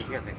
ঠিক আছে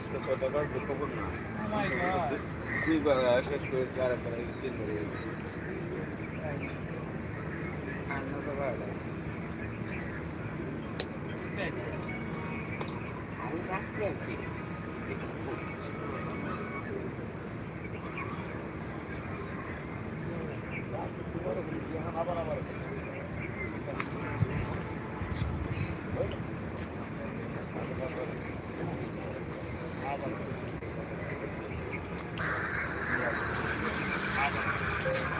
আজকে তো দাবার খবর না দুই বার শেষ করে চার বার তিন বার আমি রাখতে আছি আবার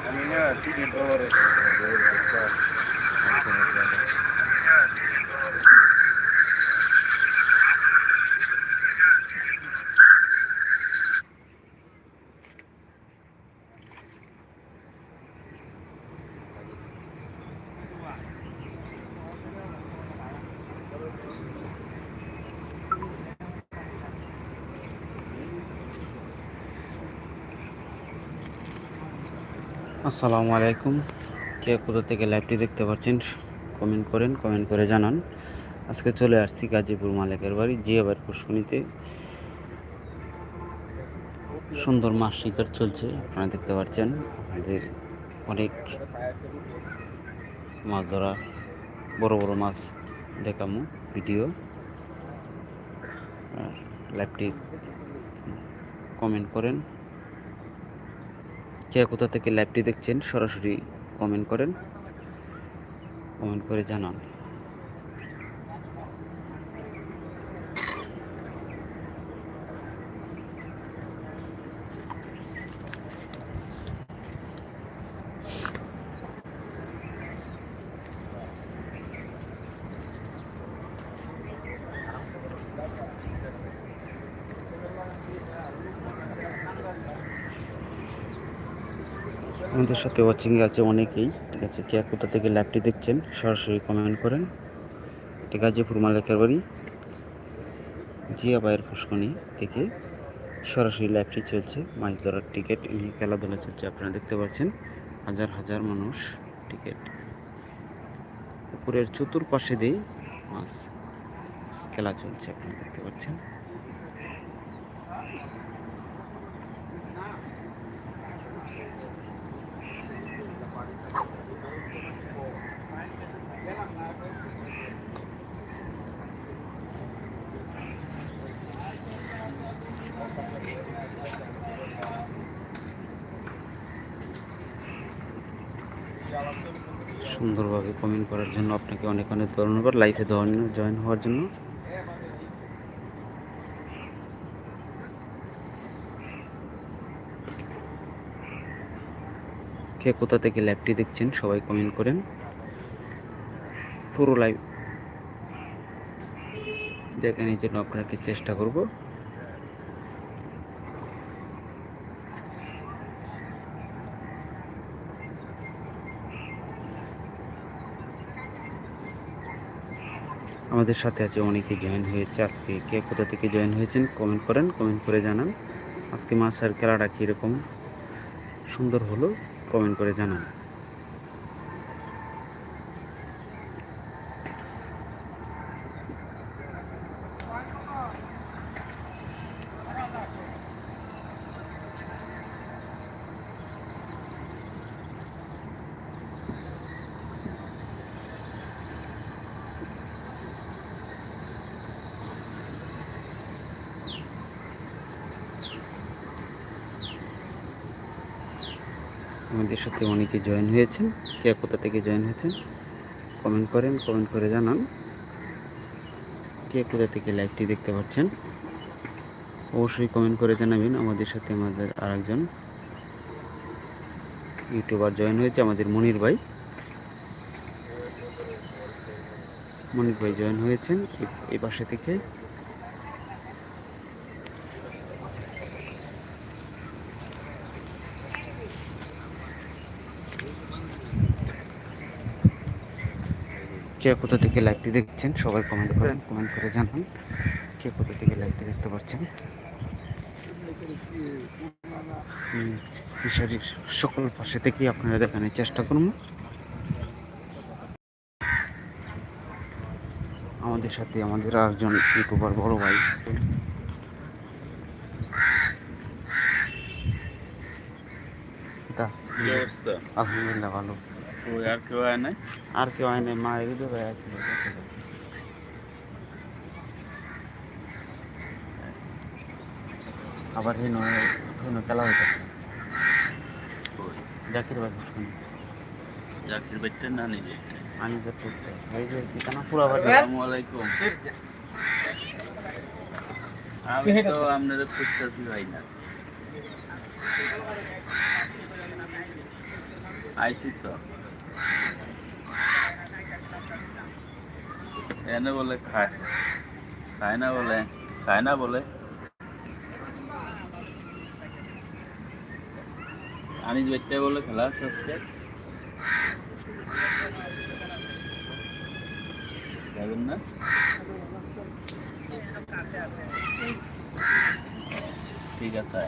আমি না টিকিট আসসালামু আলাইকুম। কে কোথা থেকে লাইভটি দেখতে পাচ্ছেন, কমেন্ট করেন, কমেন্ট করে জানান। আজকে চলে আসছি গাজীপুর মালিকের বাড়ি জিয়া বাড়ি পুষ্কনিতে সুন্দর মাছ শিকার চলছে। আপনারা দেখতে পাচ্ছেন আমাদের অনেক মাছ ধরা, বড় বড় মাছ দেখামো, ভিডিও। লাইভটি কমেন্ট করেন। কে কোথা থেকে লাইভটি দেখছেন সরাসরি কমেন্ট করেন কমেন্ট করে জানান। আমাদের সাথে ওয়াচিংয়ে আছে অনেকেই, ঠিক আছে? কে কোথা থেকে লাইভটি দেখছেন, সরাসরি কমেন্ট করেন। এটা গাজীপুর মালিকের বাড়ি জিয়া বাইয়ের পুষ্কনি থেকে সরাসরি লাইভটি চলছে। মাছ ধরার টিকিট নিয়ে খেলাধুলা চলছে, আপনারা দেখতে পাচ্ছেন। হাজার হাজার মানুষ টিকিট পুকুরের চতুর্পাশে দিয়ে মাছ খেলা চলছে, আপনারা দেখতে পাচ্ছেন। সুন্দরভাবে কমেন্ট করার জন্য আপনাকে অনেক অনেক ধন্যবাদ। লাইফে জয়েন হওয়ার জন্য। কে কোথা থেকে ল্যাবটি দেখছেন, সবাই কমেন্ট করেন। পুরো লাইভ দেখানোর জন্য আপনাকে চেষ্টা করব। আমাদের সাথে আছে অনেকে জয়েন হয়েছে। আজকে কে কোথা থেকে জয়েন হয়েছেন কমেন্ট করেন কমেন্ট করে জানান। আজকে মাছের খেলাটা কীরকম? সুন্দর হলো কমেন্ট করে জানান। আমাদের সাথে অনেকে জয়েন হয়েছেন। কে কোথা থেকে জয়েন হয়েছেন? কমেন্ট করেন কমেন্ট করে জানান। কে কোথা থেকে লাইভটি দেখতে পাচ্ছেন? অবশ্যই কমেন্ট করে জানাবেন। আমাদের সাথে আমাদের আরেকজন ইউটিউবার জয়েন হয়েছে, আমাদের মনির ভাই। মনির ভাই জয়েন হয়েছেন। এই- পাশে থেকে কে কোথা থেকে লাইভটি দেখছেন সবাই কমেন্ট করেন কমেন্ট করে জানান কে কোথা থেকে লাইভটি দেখতে পাচ্ছেন ফিশারির সকল পাশে থেকেই আপনারা দেখানোর চেষ্টা করুন। আমাদের সাথে আমাদের আরেকজন ইউটিউবার বড় ভাই। আলহামদুলিল্লাহ ভালো। আর কেউ আয় নাই? আর কেউ হয় নাই মা এদিকে ভাই আবার হেন হেন খেলা হইতেছে। জাকির ভাই জাকির বাইটটা না নিজে? আমি যে পড়তে এই যে কিতানা পুরা আসসালামু আলাইকুম। আমি তো আপনাদের খুঁজতেছি ভাই না। আইসি তো। এনে বলে খায়। খায় না বলে, খায় না বলে। আমি যেটা বলে খেলা আজকে। যাবেন না? ঠিক আছে।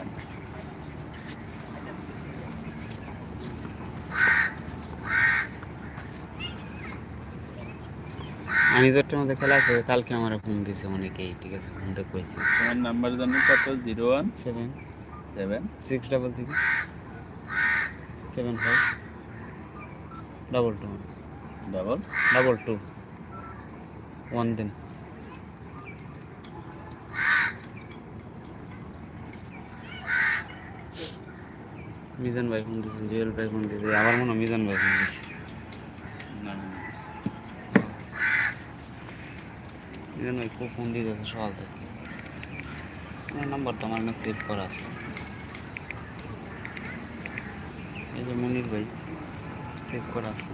আমি যেটার মধ্যে খেলা আছে কালকে আমার ফোন দিয়েছে অনেকেই ঠিক আছে? ফোন তো কইছি। তোমার নাম্বার জানি কত? Zero one seven seven six double three seven five double two double double two one দিন মিজান ভাই ফোন দিয়েছে জুয়েল ভাই ফোন দিয়েছে আবার মনে হয় মিজান ভাই ফোন দিয়েছে না। ভাই খুব ফোন যাচ্ছে সকাল থেকে। আমার নাম্বার তো আমার না সেভ করা আছে। এই যে মনির ভাই সেভ করা আছে।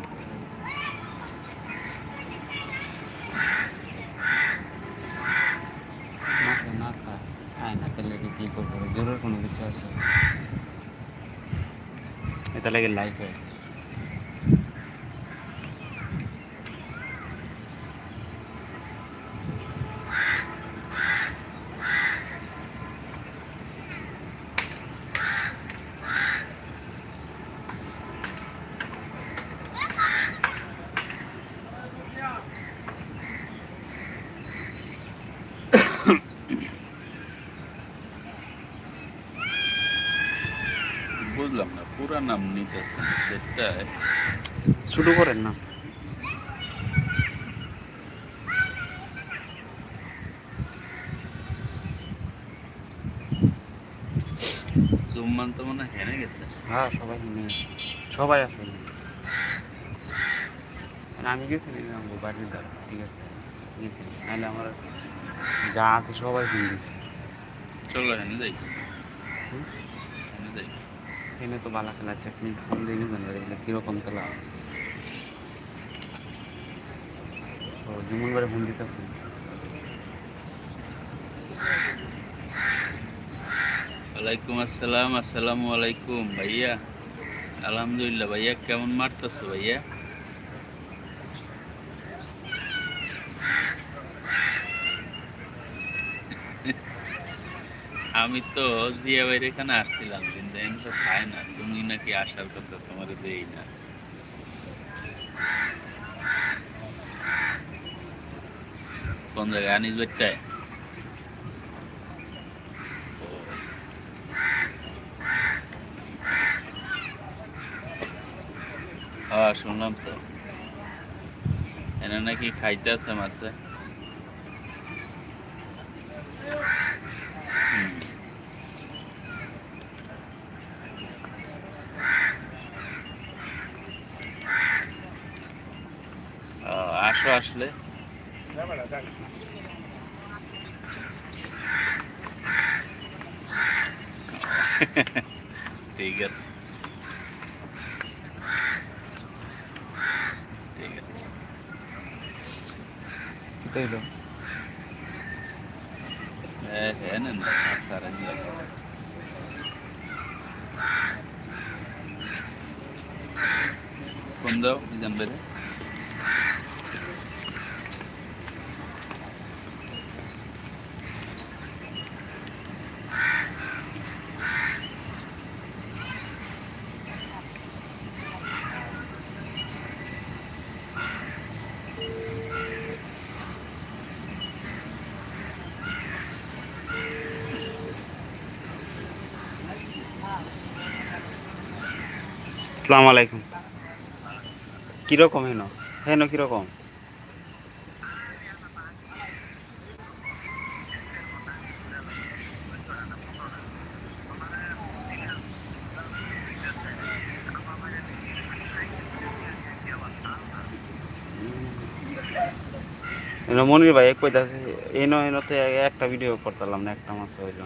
না খায়, খায় না তাহলে কি করব? জরুর কোনো কিছু আছে? এটা লাগে লাইফ আছে। বুঝলাম নাম নিতেছেন? সেটা শুরু করেন না। জুম্মান তো মনে হেনে গেছে। হ্যাঁ সবাই নিয়ে আসে সবাই আছে। আমি গেছি বাড়ির দ্বারা ঠিক আছে? গেছি নাহলে আমার যা আছে সবাই ফোন দিছে চলো হেনে? যাই। এনে তো বালা খেলা আছে ফোন দিয়ে নিবেন এগুলো কীরকম খেলা ও যেমন করে ফোন দিতেছেন। ওয়ালাইকুম আসসালাম, আসসালামু আলাইকুম ভাইয়া। আলহামদুলিল্লাহ ভাইয়া, কেমন মারতেছো ভাইয়া? আমি তো জিয়া ভাইয়ের এখানে আসছিলাম কিন্তু এখানে তো খায় না। তুমি নাকি আসার কথা তোমার দেই না। কোন জায়গায়? আনিস বেটটায় শুনলাম তো। এনে নাকি খাইতে আছে মাছে? আসো আসলে ঠিক আছে ঠিক আছে কোথায় হলো হ্যাঁ হ্যাঁ নেন না সারা ফোন দাও নিজাম বেড়ে আসসালামু আলাইকুম। কীরকম হেন? হেন কীরকম? মনির ভাই, এক কইতাছে এনো এনোতে একটা ভিডিও করতাম না, একটা মাছ ওই না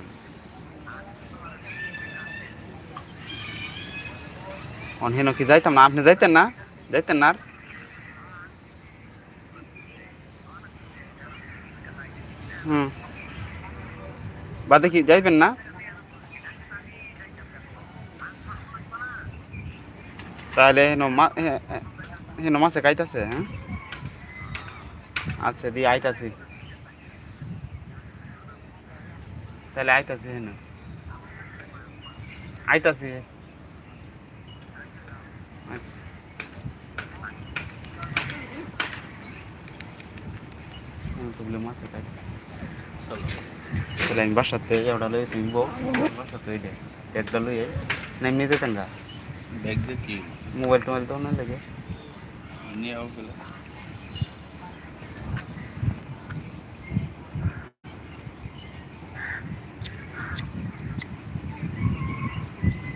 অন হেন কি যাইতাম না আপনি যাইতেন না যাইতেন না আর? হুম বাদে কি যাইবেন না তাহলে হেন মা হে- হে- হেন মাছে খাইতাছে হ্যাঁ আচ্ছা দিয়ে আইতাছি তাহলে আইতাছি হেন আইতাছি হুম, তো বলে মাছে চলো তাহলে আমি বাসাতে ওটা লই তুমি বউ বাসাতে ওই দেয় একটা লই না এমনি যেতেন গা ব্যাগ দিয়ে কি। মোবাইল টোবাইল তো না লাগে। নিয়ে